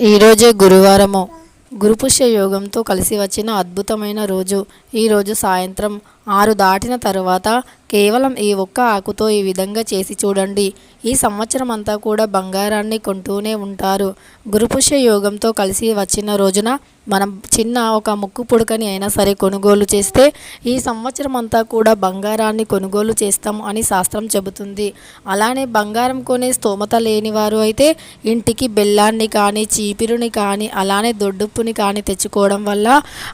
ఈరోజే గురువారము. గురుపుష్య యోగంతో కలిసి వచ్చిన అద్భుతమైన రోజు. ఈరోజు సాయంత్రం ఆరు దాటిన తరువాత కేవలం ఈ ఒక్క ఆకుతో ఈ విధంగా చేసి చూడండి. ఈ సంవత్సరం అంతా కూడా బంగారాన్ని కొంటూనే ఉంటారు. గురుపుష్య యోగంతో కలిసి వచ్చిన రోజున మనం చిన్న ఒక ముక్కు పుడకని అయినా సరే కొనుగోలు చేస్తే ఈ సంవత్సరం అంతా కూడా బంగారాన్ని కొనుగోలు చేస్తాం అని శాస్త్రం చెబుతుంది. అలానే బంగారం కొనే స్తోమత లేని వారు అయితే ఇంటికి బెల్లాన్ని కానీ చీపిరుని కానీ అలానే దొడ్డుప్పుని కానీ తెచ్చుకోవడం వల్ల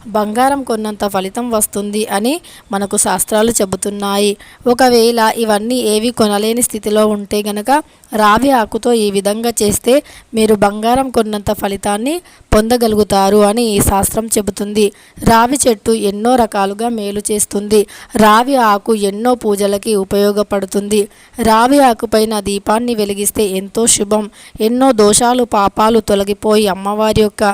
బంగారం కొన్నంత ఫలితం వస్తుంది అని మనకు శాస్త్రాలు చెబుతున్నాయి. ఒకవేళ ఇవన్నీ ఏవి కొనలేని స్థితిలో ఉంటే గనక రావి ఆకుతో ఈ విధంగా చేస్తే మీరు బంగారం కొన్నంత ఫలితాన్ని పొందగలుగుతారు అని ఈ శాస్త్రం చెబుతుంది. రావి చెట్టు ఎన్నో రకాలుగా మేలు చేస్తుంది. రావి ఆకు ఎన్నో పూజలకి ఉపయోగపడుతుంది. రావి ఆకుపైన దీపాన్ని వెలిగిస్తే ఎంతో శుభం. ఎన్నో దోషాలు పాపాలు తొలగిపోయి అమ్మవారి యొక్క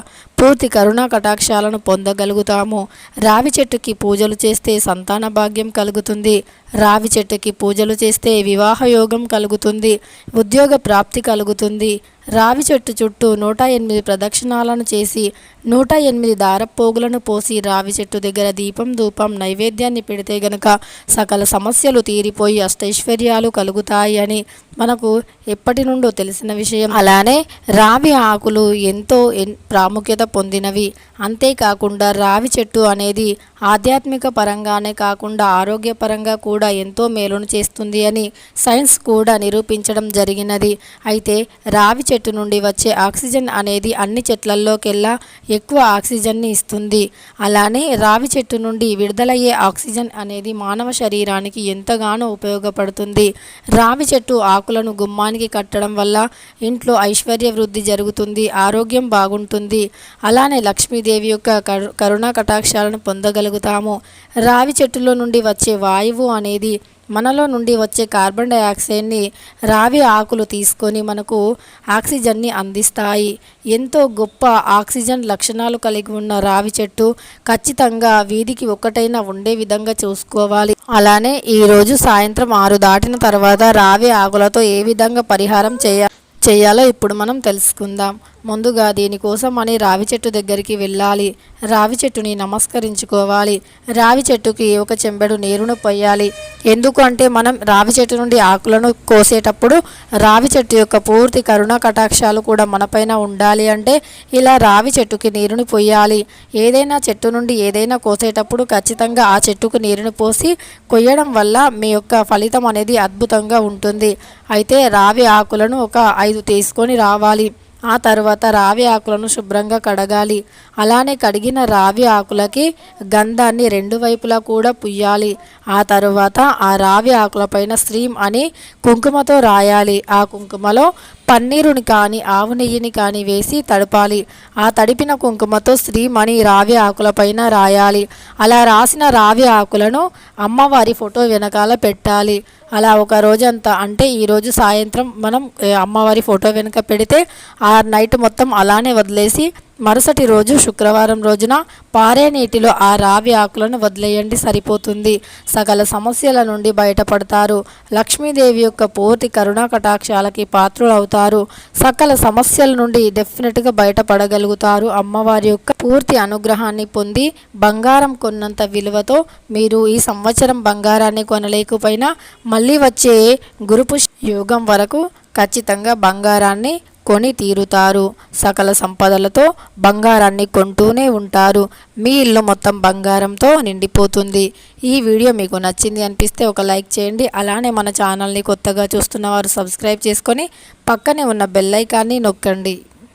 పూర్తి కరుణా కటాక్షాలను పొందగలుగుతాము. రావి చెట్టుకి పూజలు చేస్తే సంతాన భాగ్యం కలుగుతుంది. రావి చెట్టుకి పూజలు చేస్తే వివాహ యోగం కలుగుతుంది. ఉద్యోగ ప్రాప్తి కలుగుతుంది. రావి చెట్టు చుట్టూ నూట ఎనిమిది ప్రదక్షిణాలను చేసి నూట ఎనిమిది దారపోగులను పోసి రావి చెట్టు దగ్గర దీపం ధూపం నైవేద్యాన్ని పెడితే గనక సకల సమస్యలు తీరిపోయి అష్టైశ్వర్యాలు కలుగుతాయి అని మనకు ఎప్పటి నుండో తెలిసిన విషయం. అలానే రావి ఆకులు ఎంతో ఎన్- ప్రాముఖ్యత పొందినవి. అంతేకాకుండా రావి చెట్టు అనేది ఆధ్యాత్మిక పరంగానే కాకుండా ఆరోగ్యపరంగా కూడా ఎంతో మేలును చేస్తుంది అని సైన్స్ కూడా నిరూపించడం జరిగినది. అయితే రావి చెట్టు నుండి వచ్చే ఆక్సిజన్ అనేది అన్ని చెట్లల్లోకెల్లా ఎక్కువ ఆక్సిజన్ని ఇస్తుంది. అలానే రావి చెట్టు నుండి విడుదలయ్యే ఆక్సిజన్ అనేది మానవ శరీరానికి ఎంతగానో ఉపయోగపడుతుంది. రావి చెట్టు ఆకులను గుమ్మానికి కట్టడం వల్ల ఇంట్లో ఐశ్వర్య వృద్ధి జరుగుతుంది ఆరోగ్యం బాగుంటుంది. అలానే లక్ష్మీదేవి యొక్క కరు- కరుణా కటాక్షాలను పొందగల చేయగలుగుతాము. రావి చెట్టులో నుండి వచ్చే వాయువు అనేది మనలో నుండి వచ్చే కార్బన్ డైఆక్సైడ్ని రావి ఆకులు తీసుకొని మనకు ఆక్సిజన్ని అందిస్తాయి. ఎంతో గొప్ప ఆక్సిజన్ లక్షణాలు కలిగి ఉన్న రావి చెట్టు ఖచ్చితంగా వీధికి ఒక్కటైనా ఉండే విధంగా చూసుకోవాలి. అలానే ఈరోజు సాయంత్రం ఆరు దాటిన తర్వాత రావి ఆకులతో ఏ విధంగా పరిహారం చేయ చేయాలో ఇప్పుడు మనం తెలుసుకుందాం. ముందుగా దీనికోసం అని రావి చెట్టు దగ్గరికి వెళ్ళాలి. రావి చెట్టుని నమస్కరించుకోవాలి. రావి చెట్టుకి ఒక చెంబెడు నీరును పొయ్యాలి. ఎందుకు అంటే మనం రావి చెట్టు నుండి ఆకులను కోసేటప్పుడు రావి చెట్టు యొక్క పూర్తి కరుణ కటాక్షాలు కూడా మనపైన ఉండాలి అంటే ఇలా రావి చెట్టుకి నీరుని పొయ్యాలి. ఏదైనా చెట్టు నుండి ఏదైనా కోసేటప్పుడు ఖచ్చితంగా ఆ చెట్టుకు నీరుని పోసి కొయ్యడం వల్ల మీ యొక్క ఫలితం అనేది అద్భుతంగా ఉంటుంది. అయితే రావి ఆకులను ఒక ఐదు తీసుకొని రావాలి. ఆ తర్వాత రావి ఆకులను శుభ్రంగా కడగాలి. అలానే కడిగిన రావి ఆకులకి గంధాన్ని రెండు వైపులా కూడా పుయ్యాలి. ఆ తరువాత ఆ రావి ఆకులపైన స్త్రీం అని కుంకుమతో రాయాలి. ఆ కుంకుమలో పన్నీరుని కానీ ఆవు నెయ్యిని కానీ వేసి తడపాలి. ఆ తడిపిన కుంకుమతో శ్రీమణి రావి ఆకులపైన రాయాలి. అలా రాసిన రావి ఆకులను అమ్మవారి ఫోటో వెనకాల పెట్టాలి. అలా ఒక రోజంతా అంటే ఈరోజు సాయంత్రం మనం అమ్మవారి ఫోటో వెనుక పెడితే ఆ నైట్ మొత్తం అలానే వదిలేసి మరుసటి రోజు శుక్రవారం రోజున పారే నీటిలో ఆ రావి ఆకులను వదిలేయండి సరిపోతుంది. సకల సమస్యల నుండి బయటపడతారు. లక్ష్మీదేవి యొక్క పూర్తి కరుణా కటాక్షాలకి పాత్రులవుతారు. సకల సమస్యల నుండి డెఫినెట్గా బయటపడగలుగుతారు. అమ్మవారి యొక్క పూర్తి అనుగ్రహాన్ని పొంది బంగారం కొన్నంత విలువతో మీరు ఈ సంవత్సరం బంగారాన్ని కొనలేకపోయినా మళ్ళీ వచ్చే గురుపుష్ యోగం వరకు ఖచ్చితంగా బంగారాన్ని కొని తీరుతారు. సకల సంపదలతో బంగారాన్ని కొంటూనే ఉంటారు. మీ ఇల్లు మొత్తం బంగారంతో నిండిపోతుంది. ఈ వీడియో మీకు నచ్చింది అనిపిస్తే ఒక లైక్ చేయండి. అలానే మన ఛానల్ని కొత్తగా చూస్తున్న వారు సబ్స్క్రైబ్ చేసుకొని పక్కనే ఉన్న బెల్లైకాన్ని నొక్కండి.